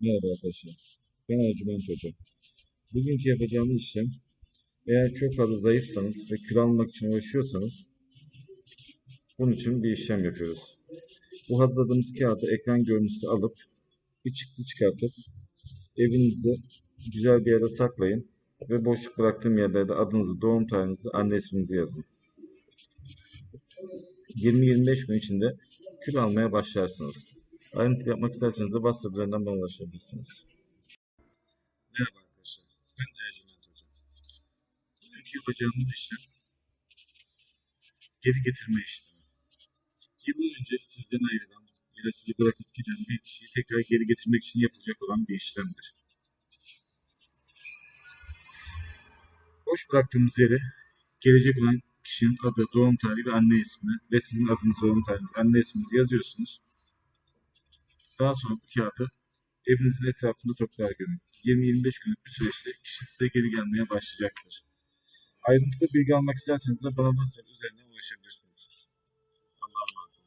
Merhaba arkadaşlar. Ben Ercüment Hoca. Bugünkü yapacağımız işlem eğer çok fazla zayıfsanız ve kilo almak için uğraşıyorsanız bunun için bir işlem yapıyoruz. Bu hazırladığımız kağıdı ekran görüntüsü alıp bir çıktı çıkartıp evinizde güzel bir yere saklayın ve boşluk bıraktığım yerlerde adınızı, doğum tarihinizi, anne isminizi yazın. 20-25 gün içinde kilo almaya başlarsınız. Ayrıntı yapmak isterseniz de WhatsApp üzerinden bana ulaşabilirsiniz. Merhaba arkadaşlar. Ben Ercüment Hoca. Bugünkü yapacağımız işlem geri getirme işlemi. Yıllar önce sizden ayrılan ya da sizi bırakıp giden bir kişiyi tekrar geri getirmek için yapılacak olan bir işlemdir. Boş bıraktığımız yere gelecek olan kişinin adı, doğum tarihi ve anne ismi ve sizin adınız, doğum tarihiniz, anne isminizi yazıyorsunuz. Daha sonra bu kağıdı evinizin etrafında toprağa gömün. 20-25 günlük bir süreçte kişi size geri gelmeye başlayacaktır. Ayrıntılı bilgi almak isterseniz de bana üzerinden ulaşabilirsiniz. Allah'a emanet.